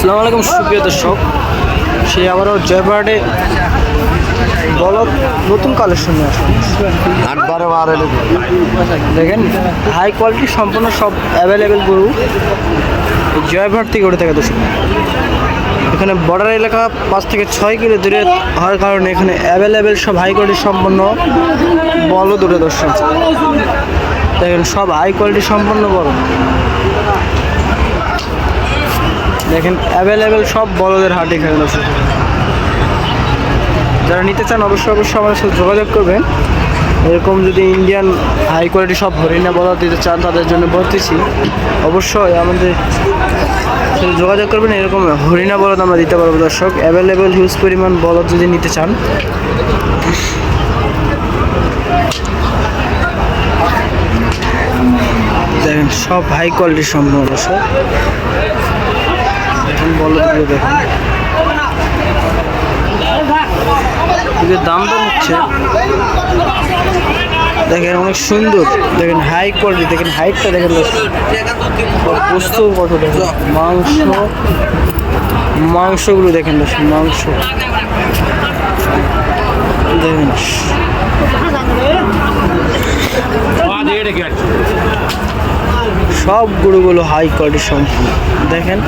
আসসালামু আলাইকুম সুপ্রিয় দর্শক। সে আবারও জয়বার্ডে বলদ নতুন কালেকশন নিয়ে আসলাম। দেখেন হাই কোয়ালিটি সম্পূর্ণ সব অ্যাভেলেবেল গরু। জয়ভাট থেকে উঠে থাকে দর্শক। এখানে বর্ডার এলাকা পাঁচ থেকে ছয় কিলো দূরে হওয়ার কারণে এখানে অ্যাভেলেবেল সব হাই কোয়ালিটি সম্পন্ন বলদ দূরে দর্শক। দেখেন সব হাই কোয়ালিটি সম্পন্ন বড় দেখেন অ্যাভেলেবেল সব বলদের হাট এখানে আছে যারা নিতে চান অবশ্যই অবশ্যই আমার সাথে যোগাযোগ করবেন। এরকম যদি ইন্ডিয়ান হাই কোয়ালিটি সব হরিণা বলদ দিতে চান, তাদের জন্য বলতেছি, অবশ্যই আমাদের সাথে যোগাযোগ করবেন। এরকম হরিণা বলদ আমরা দিতে পারব দর্শক। অ্যাভেলেবেল হিউজ পরিমাণ বলদ যদি নিতে চান। দেখেন, সব হাই কোয়ালিটির সম্ভব দর্শক। দেখেন দাম তো হচ্ছে। দেখেন অনেক সুন্দর। দেখেন হাই কোয়ালিটি দেখেন হাইটটা দেখেন পোস্ত কত দেখেন। মাংস মাংসগুলো দেখেন দর্শক মাংস। দেখেন। সব গরুগুলো হাই কোয়ালিটির সম্পূর্ণ। দেখেন,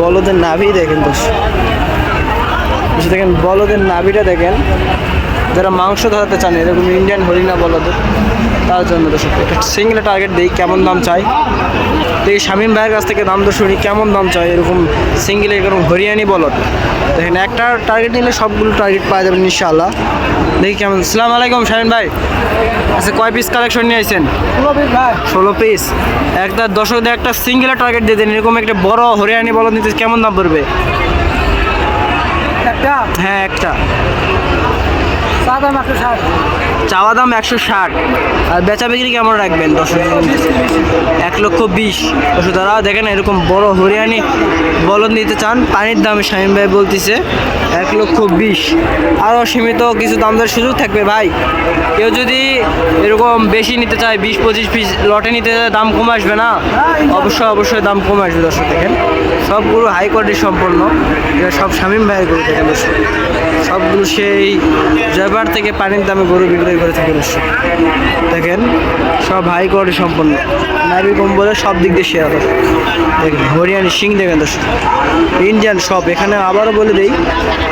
বলদের নাভি দেখেন দর্শক। দেখেন, বলদের নাভিটা দেখেন। যারা মাংস ধরাতে চান, এরকম ইন্ডিয়ান হরিণা বলদের, তার জন্য দর্শক, একটা সিঙ্গেল টার্গেট দিই, কেমন দাম চাই। দেখি শামীম ভাইয়ের কাছ থেকে দাম তো শুনি, কেমন দাম চাই, এরকম সিঙ্গেল এরকম হরিয়ানি বলদ। দেখেন একটা টার্গেট নিলে সবগুলো টার্গেট পাওয়া যাবেন ইনশাআল্লাহ। দেখি কেমন। সালাম আলাইকুম শামীম ভাই। আচ্ছা কয় পিস কালেকশন নিয়ে আসছেন ষোলো পিস একটা দর্শকদের একটা সিঙ্গেল টার্গেট দিয়ে দেন এরকম একটা বড় হরিয়ানি বলদ নিতে কেমন দাম পড়বে? একটা? হ্যাঁ একটা। চাওয়া দাম একশো ষাট। আর বেচা বিক্রি কেমন রাখবেন দশ লক্ষ বিশ। অবশ্য তারা দেখেন এরকম বড় হরিয়ানি বলদ নিতে চান, পানির দাম শামীম ভাই বলতেছে এক লক্ষ বিশ। আরও সীমিত কিছু দাম দেওয়ার সুযোগ থাকবে ভাই। কেউ যদি এরকম বেশি নিতে চায়, বিশ পঁচিশ পিস লটে নিতে চায়, দাম কমে আসবে না? অবশ্যই অবশ্যই দাম কমে আসবে দর্শক দেখেন। সবগুলো হাই কোয়ালিটি সম্পন্ন। এটা সব শামীম ভাইয়ের গরু দেখেন দর্শক সবগুলো সেই জয়বার থেকে পানির দামে গরু বিক্রয় করে থাকে দর্শক দেখেন, সব হাই কোয়ালিটি সম্পন্ন। নাবি কম্বলে সব দিক দিয়ে সেরা দর্শক। দেখেন, হরিয়ানি সিং দেখেন দর্শক। ইন্ডিয়ান সব এখানে আবারও বলে দিই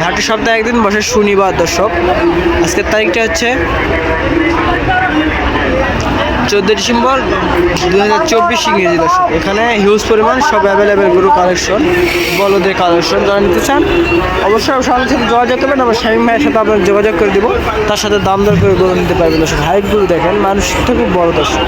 হাটের সপ্তাহে একদিন বসে শনিবার দর্শক। আজকের তারিখটা হচ্ছে চোদ্দ ডিসেম্বর দু হাজার চব্বিশ ইংরেজি দর্শক এখানে হিউজ পরিমাণ সব অ্যাভেলেবেল গুরু কালেকশন বলদের কালেকশন যারা নিতে চান, অবশ্যই সামনের সাথে যোগাযোগ করবেন, আমার স্বামী ভাইয়ের সাথে আপনার যোগাযোগ করে দিব। তার সাথে দাম দর করে গরু নিতে পারবেন দর্শক। হাইট গরু দেখেন, মানুষ থেকে বড় দর্শক।